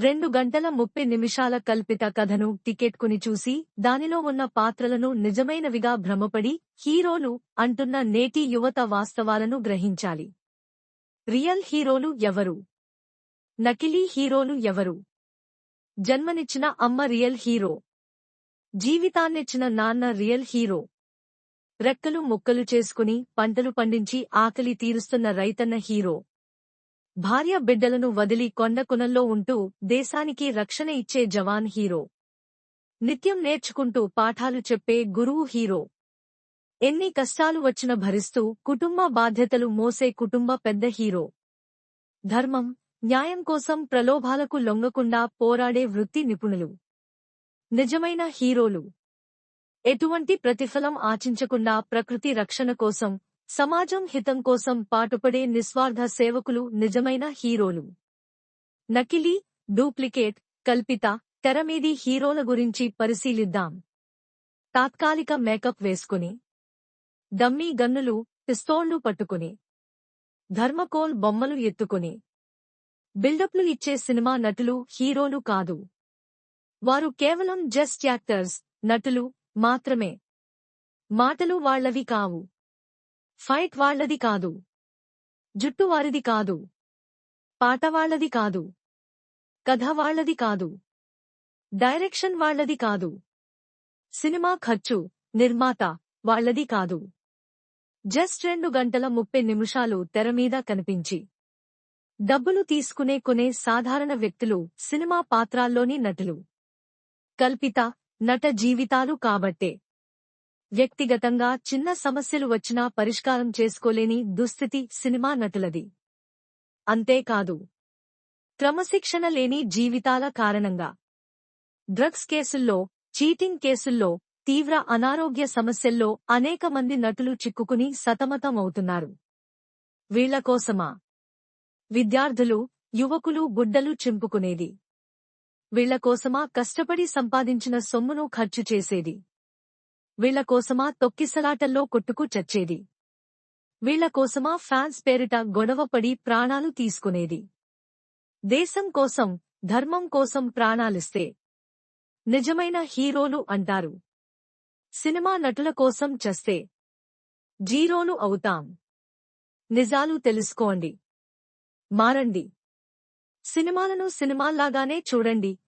రెండు గంటల ముప్పై నిమిషాల కల్పిత కథను టికెట్కుని చూసి దానిలో ఉన్న పాత్రలను నిజమైనవిగా భ్రమపడి హీరోలు అంటున్న నేటి యువత వాస్తవాలను గ్రహించాలి. రియల్ హీరోలు ఎవరు? నకిలీ హీరోలు ఎవరు? జన్మనిచ్చిన అమ్మ రియల్ హీరో. జీవితాన్నిచ్చిన నాన్న రియల్ హీరో. రెక్కలు ముక్కలు చేసుకుని పంటలు పండించి ఆకలి తీరుస్తున్న రైతన్న హీరో. భార్య బిడ్డలను వదిలి కొండకునల్లో ఉంటూ దేశానికి రక్షణ ఇచ్చే జవాన్ హీరో. నిత్యం నేర్చుకుంటూ పాఠాలు చెప్పే గురువు హీరో. ఎన్ని కష్టాలు వచ్చిన భరిస్తూ కుటుంబ బాధ్యతలు మోసే కుటుంబ పెద్ద హీరో. ధర్మం న్యాయం కోసం ప్రలోభాలకు లొంగకుండా పోరాడే వృత్తి నిపుణులు. నిజమైన హీరోలు. ఎటువంటి ప్రతిఫలం ఆచించకుండా ప్రకృతి రక్షణ కోసం సమాజం హితం కోసం పాటుపడే నిస్వార్థ సేవకులు నిజమైన హీరోలు. నకిలీ డూప్లికేట్ కల్పిత తెరమీది హీరోల గురించి పరిశీలిద్దాం. తాత్కాలిక మేకప్ వేసుకుని. డమ్మీ గన్నులు పిస్తోళ్ళు పట్టుకుని. ధర్మకోల్ బొమ్మలు ఎత్తుకుని. బిల్డప్లు ఇచ్చే సినిమా నటులు హీరోలు కాదు. వారు కేవలం జస్ట్ యాక్టర్స్ నటులు మాత్రమే. మాటలు వాళ్ళవి కావు. ఫైట్ వాళ్ళది కాదు. జుట్టు వారిది కాదు. పాట వాళ్ళది కాదు. కథ వాళ్ళది కాదు. డైరెక్షన్ వాళ్ళది కాదు. సినిమా ఖర్చు నిర్మాత వాళ్ళది కాదు. జస్ట్ రెండు గంటల ముప్పై నిమిషాలు తెరమీద కనిపించి. డబ్బులు తీసుకునే కొనే సాధారణ వ్యక్తులు సినిమా పాత్రాల్లోని నటులు. కల్పిత నట జీవితాలు కాబట్టే. వ్యక్తిగతంగా చిన్న సమస్యలు వచ్చినా పరిష్కారం చేసుకోలేని దుస్థితి సినిమా నటులది. అంతేకాదు క్రమశిక్షణ లేని జీవితాల కారణంగా. డ్రగ్స్ కేసుల్లో చీటింగ్ కేసుల్లో తీవ్ర అనారోగ్య సమస్యల్లో అనేక మంది నటులు చిక్కుకుని సతమతమవుతున్నారు వీళ్ళకోసమా విద్యార్థులు యువకులు గుడ్డలు చింపుకునేది. వీళ్ళకోసమా కష్టపడి సంపాదించిన సొమ్మును ఖర్చు చేసేది? వీళ్ళ కోసమా తొక్కిసలాటల్లో కొట్టుకు చచ్చేది. వీళ్ళ కోసమా ఫ్యాన్స్ పేరిట గొడవపడి ప్రాణాలు తీసుకునేది. దేశం కోసం ధర్మం కోసం ప్రాణాలిస్తే నిజమైన హీరోలు అంటారు. సినిమా నటుల కోసం చస్తే జీరోలు అవుతాం. నిజాలు తెలుసుకోండి. మారండి. సినిమాలను సినిమాల్లాగానే చూడండి.